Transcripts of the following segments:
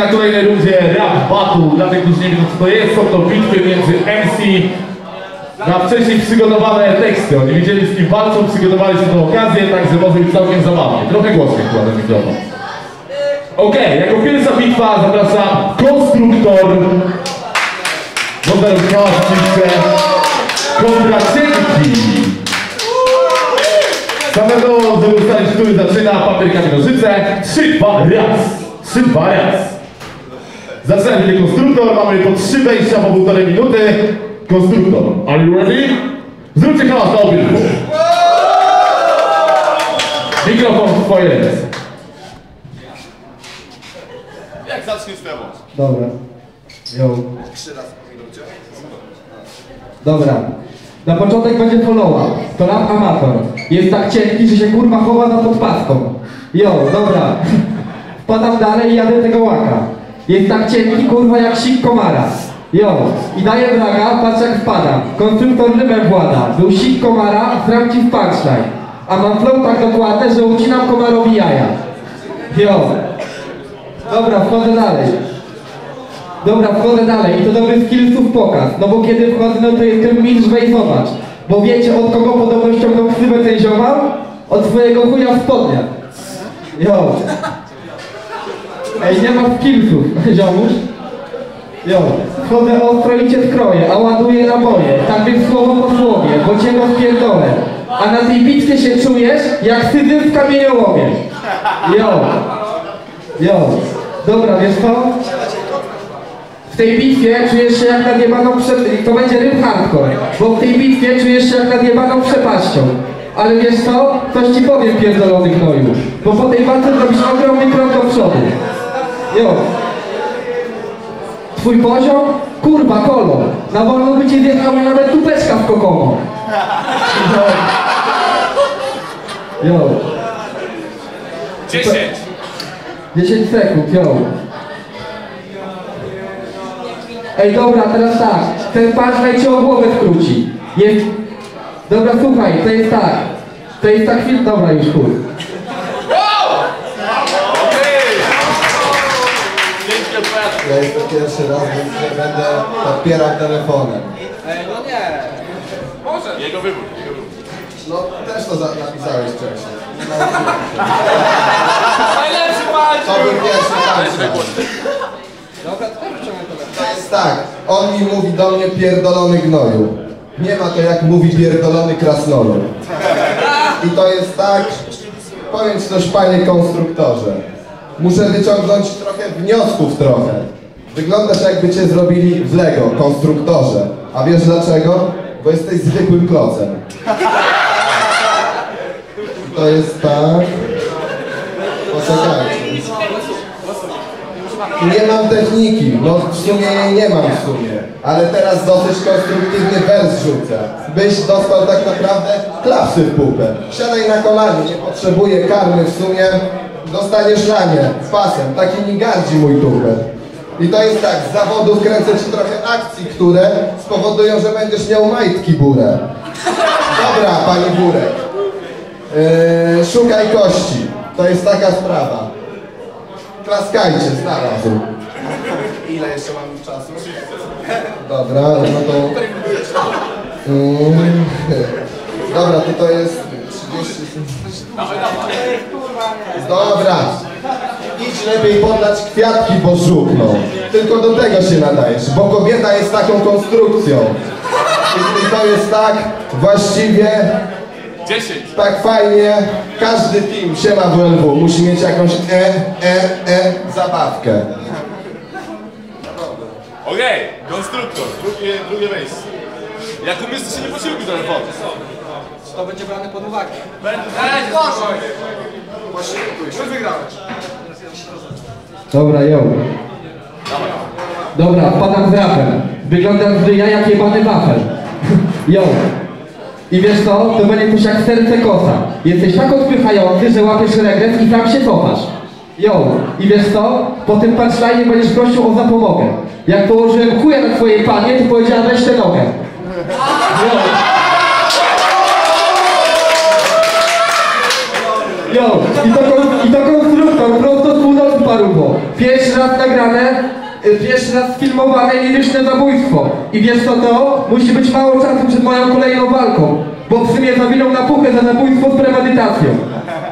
na kolejnej rundzie rap battle. Dla tych, którzy nie wiedzą co to jest, są to bitwy między MC na wcześniej przygotowane teksty. Oni wiedzieli z kim walczą, przygotowali się tą okazję, także może być całkiem zabawnie. Trochę głośniej kładę mikrofon. Okej, jako pierwsza bitwa zapraszam konstruktor. Można rozmawiać oczywiście kontra cienki. Samego, żeby ustalić, który zaczyna, papier, kamień, nożyce. Trzy, dwa, raz. Trzy, dwa, raz. Zaczynamy będzie konstruktor, mamy po trzy wejścia po półtorej minuty. Konstruktor, are you ready? Zróbcie hałas na obydwu. Mikrofon w twoje ręce. Jak zaczniesz temu? Dobra. Yo. Trzy razy po minucie. Dobra. Na początek będzie follow-up. To rap amator. Jest tak cienki, że się kurwa chowa za podpaską. Yo, dobra. Wpadam dalej i jadę tego łaka. Jest tak cienki, kurwa, jak sik komara. Yo, i daję braga, patrz jak wpadam. Konstruktor rymem włada. Był sik komara, zram ci w punchline. A mam flow tak dokładny, że ucinam komarowi jaja. Yo. Dobra, wchodzę dalej. Dobra, wchodzę dalej i to dobry skillsów pokaz. No bo kiedy wchodzę, no to jestem mistrz wejsować. Bo wiecie od kogo podobno ściągnął ksywę ten ziomal? Od swojego chuja w spodniach. Jo. Ej, nie ma skillsów, ziomuś. Jo. Wchodzę ostro i cię skroję, a ładuję naboje. Tak więc słowo po słowie, bo cię rozpierdolę. A na tej bitwie się czujesz, jak syzyf w kamieniołomie. Jo. Jo. Dobra, wiesz co? W tej bitwie czujesz się jak nadjebaną prze... To będzie rym hardcore, bo w tej bitwie czujesz się jak nadjebaną przepaścią. Ale wiesz co? Coś ci powiem pierdolony gnoju. Bo po tej walce zrobisz ogromny krok do przodu. Jo. Twój poziom? Kurwa, kolo. Na wolno by cię zjechała nawet tupeczka w kokomo. Jo. Jo. 10. 10 sekund, jo. Ej, dobra, teraz tak. Ten punchline cię o głowę skróci. Jest... Dobra, słuchaj, to jest tak. To jest tak film... Dobra, już chuj. Ja jestem pierwszy raz, więc nie będę podpierał telefonem. Jego wybór, jego wybór. No też to za- napisałeś wcześniej. Najlepszy To walczył! był pierwszy punchline. To jest tak, on mi mówi do mnie pierdolony gnoju. Nie ma to jak mówi pierdolony krasnolud. I to jest tak, powiem ci coś panie konstruktorze. Muszę wyciągnąć trochę wniosków trochę. Wyglądasz jakby cię zrobili w Lego, konstruktorze. A wiesz dlaczego? Bo jesteś zwykłym klocem. To jest tak. Poczekajcie. Nie mam techniki, no w sumie jej nie mam w sumie, ale teraz dosyć konstruktywny wers rzucę. Byś dostał tak naprawdę klapsy w pupę. Siadaj na kolanie, nie potrzebuję karmy w sumie, dostaniesz ramię z pasem, taki nie gardzi mój tupet. I to jest tak, z zawodów kręcę ci trochę akcji, które spowodują, że będziesz miał majtki burę. Dobra, pani Burek. Yy, szukaj kości. To jest taka sprawa. Klaskajcie, znalazł. Ile jeszcze mam czasu? Dobra, no to... Mm, dobra, to to jest 30 Dobra. Idź lepiej podać kwiatki, bo żółkną. Tylko do tego się nadajesz, bo kobieta jest taką konstrukcją. I to jest tak właściwie 10. tak fajnie, każdy film siema WLW musi mieć jakąś e, e, e zabawkę. Okej, konstruktor, drugie, drugie miejsce. Jak umiesz, to się nie posiłkuj telefonu. To będzie brane pod uwagę. Będzie. Posiłkuj. Już wygrałeś. Dobra, yo. Dobra, wpadam z rapem. Wyglądam z ryja jak jebany wafel. Yo. I wiesz co? To będzie coś jak serce kosa. Jesteś tak odpychający, że łapiesz regres i sam się cofasz. Yo. I wiesz co? Po tym punchline będziesz prosił o zapomogę. Jak położyłem chuja na twojej panie, to powiedziała weź tę nogę. Yo. Yo. I to, i to północy parubo. Pierwszy raz nagrane, y, pierwszy raz sfilmowane nieliczne zabójstwo. I wiesz co to? Musi być mało czasu przed moją kolejną walką. Bo psy mnie zawinął na puchę za zabójstwo z premedytacją.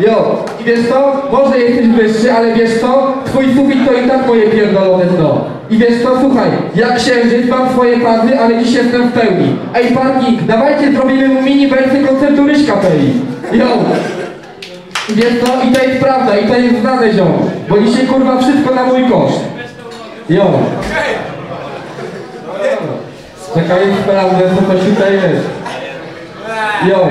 Jo, i wiesz co? Może jesteś wyższy, ale wiesz co? Twój sufit to i tak moje pierdolone dno. I wiesz co? Słuchaj, jak księżyc mam swoje fazy, ale dziś jestem w pełni. Ej, parking, dawajcie zrobimy mu mini wersję koncertu Ryśka Pei. Jo, Wiesz co? I to jest prawda, i to jest znane ziom. Bo dzisiaj kurwa wszystko na mój koszt. Jo. Czekaj, sprawdzę co to tutaj jest. Jo.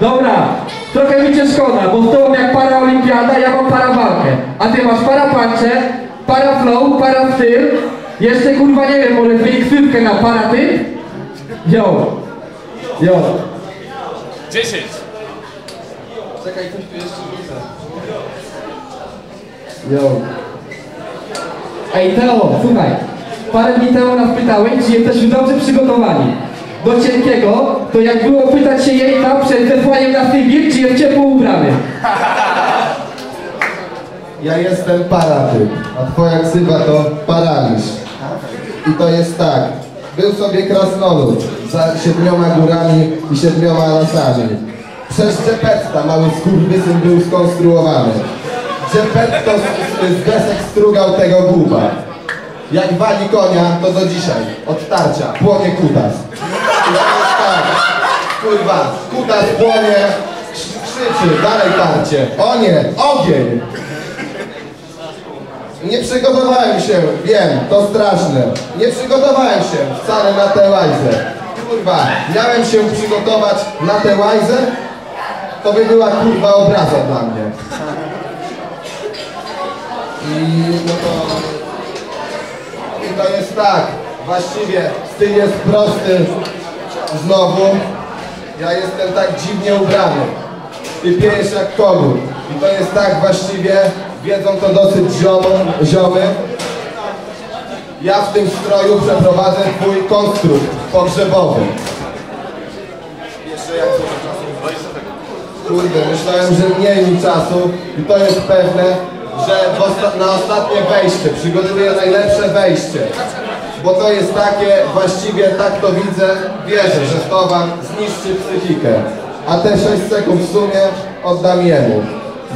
Dobra, trochę mi cię szkoda, bo z tobą jak para olimpiada, ja mam para walkę. A ty masz para pancze, para flow, para styl. Jeszcze kurwa nie wiem, może zmieni ksywkę na para ty? Jo. Jo. 10. Czekaj, coś tu jeszcze widzę. Jo. Ej, Teo, słuchaj. Parę dni temu nas pytałeś, czy jesteśmy dobrze przygotowani. Do cienkiego, to jak było pytać się jej tam przed zesłaniem na Sybir, czy jest ciepło ubrany. Ja jestem paratyp, a twoja ksywa to paraliż. I to jest tak. Był sobie krasnolud za siedmioma górami i siedmioma lasami. Przez Geppetta mały skurwysyn był skonstruowany. Geppetto z, z desek strugał tego głupa. Jak wali konia, to do dzisiaj. Od tarcia płonie kutas. Kurwa, kutas płonie, krz- krzyczy, dalej tarcie. O nie, ogień! Nie przygotowałem się, wiem, to straszne. Nie przygotowałem się wcale na tę łajzę. Kurwa, miałem się przygotować na tę łajzę, to by była kurwa obraza dla mnie. I no to... I to jest tak, właściwie styl jest prosty. Znowu, ja jestem tak dziwnie ubrany. Ty piejesz jak kogut. I to jest tak właściwie, wiedzą to dosyć ziomo, ziomy. Ja w tym stroju przeprowadzę twój konstrukt pogrzebowy. Jeszcze jak Kurde, myślałem, że mniej mi czasu i to jest pewne, że osta- na ostatnie wejście przygotuję najlepsze wejście. Bo to jest takie, właściwie tak to widzę, wierzę, że to wam zniszczy psychikę. A te 6 sekund w sumie oddam jemu,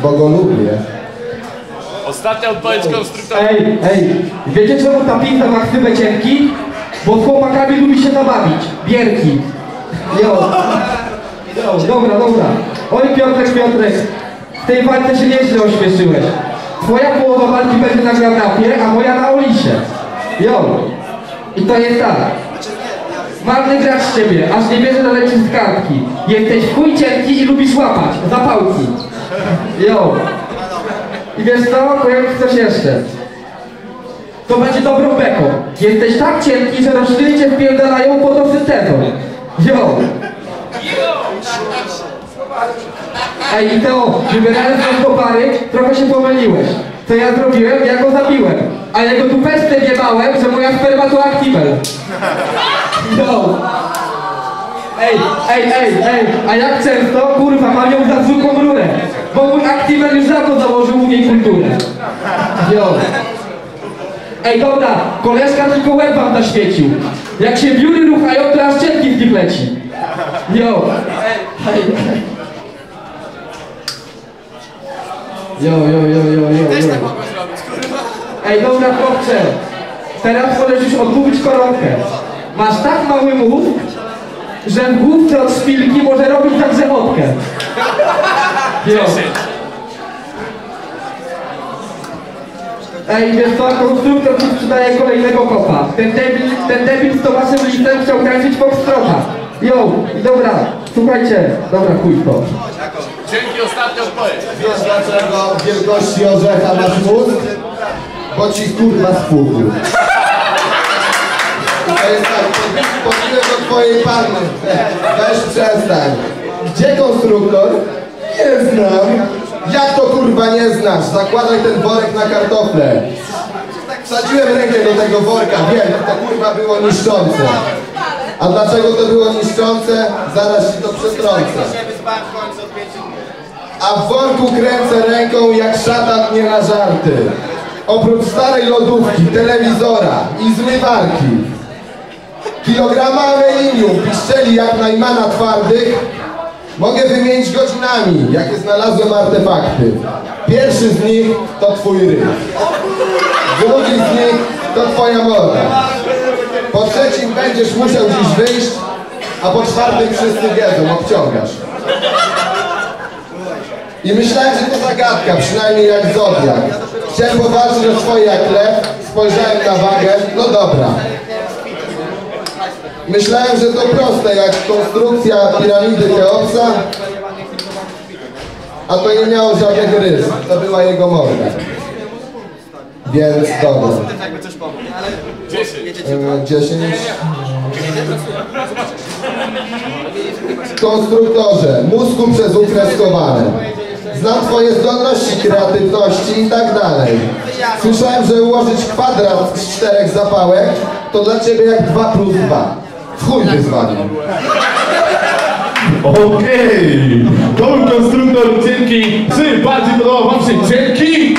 bo go lubię. Ostatnia odpowiedź konstruktora. Ej, ej, wiecie czemu ta pizza ma ksywę cienki? Bo z chłopakami lubi się zabawić. Bierki. Jo, dobra, dobra. Oj Piotrek, Piotrek, w tej walce się nieźle ośmieszyłeś. Twoja połowa walki będzie na granapie, a moja na olisie. Jo. I to jest tak. Marny gracz z ciebie, aż nie bierze na leci z kartki. Jesteś chuj cienki i lubisz łapać. Zapałki. Jo. I wiesz co? Ci coś jeszcze. To będzie dobrą beką. Jesteś tak cienki, że rośliny cię wpierdalają fotosyntezą. Jo. Ej, Teo, wybierając nas do pary, trochę się pomyliłeś. Co ja zrobiłem? Ja go zabiłem. A jego dupeczce wiebałem, że moja sperma to aktimel. Jo. Ej, ej, ej, ej, a jak często, kurwa, mam ją za zwykłą rurę, bo mój aktiver już dawno założył u niej kulturę. Jo. Ej, dobra, koleżka tylko łeb wam zaświecił. Jak się biury ruchają, to aż cienki z nich leci. Jo. Ej, ej. Jo, jo, jo, jo, jo, jo. Ej, dobra chłopcze, teraz możesz już odmówić koronkę. Masz tak mały mózg, że w główce od szpilki może robić za grzechotkę. Jo. 10. Ej, wiesz co, konstruktor mi sprzedaje kolejnego kopa. Ten debil, ten debil z Tomaszem Lisem chciał tańczyć foxtrota. Jo, i dobra, słuchajcie, dobra, chuj to. Dzięki ostatnia odpowiedź. Wiesz dlaczego wielkości orzecha masz mózg? Bo ci kurwa spłuchł. I to jest tak, podbiłem do twojej panny. Weź przestań. Gdzie konstruktor? Nie znam. Jak to kurwa nie znasz? Zakładaj ten worek na kartofle. Wsadziłem rękę do tego worka, wiem, to kurwa było niszczące. A dlaczego to było niszczące? Zaraz ci to przetrącę. A w worku kręcę ręką jak szatan nie na żarty. Oprócz starej lodówki, telewizora i zmywarki, kilograma aluminium, piszczeli jak najmana twardych, mogę wymienić godzinami, jakie znalazłem artefakty. Pierwszy z nich to twój ryb. Drugi z nich to twoja morda. Po trzecim będziesz musiał dziś wyjść, a po czwartym wszyscy wiedzą, obciągasz. I myślałem, że to zagadka, przynajmniej jak Zodiak. Chciałem powalczyć o swoje jak lew, spojrzałem na wagę, no dobra. Myślałem, że to proste, jak konstrukcja piramidy Cheopsa, a to nie miało żadnych rys, to była jego morda. Więc dobra. Jakby coś pomóc. Ale 10. E, 10. Konstruktorze, mózgu przez ukreskowane. Znam twoje zdolności, kreatywności i tak dalej. Słyszałem, że ułożyć kwadrat z czterech zapałek to dla ciebie jak 2 plus 2. W chuj wyzwanie. Okej, to był konstruktor cienki. Czy bardziej podobał wam się cienki?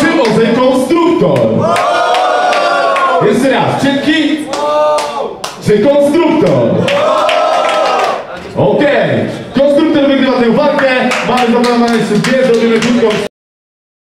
Czy może konstruktor? Jeszcze raz, cienki? Czy konstruktor? Okej, wygrywa tę walkę. Mamy zaplanowane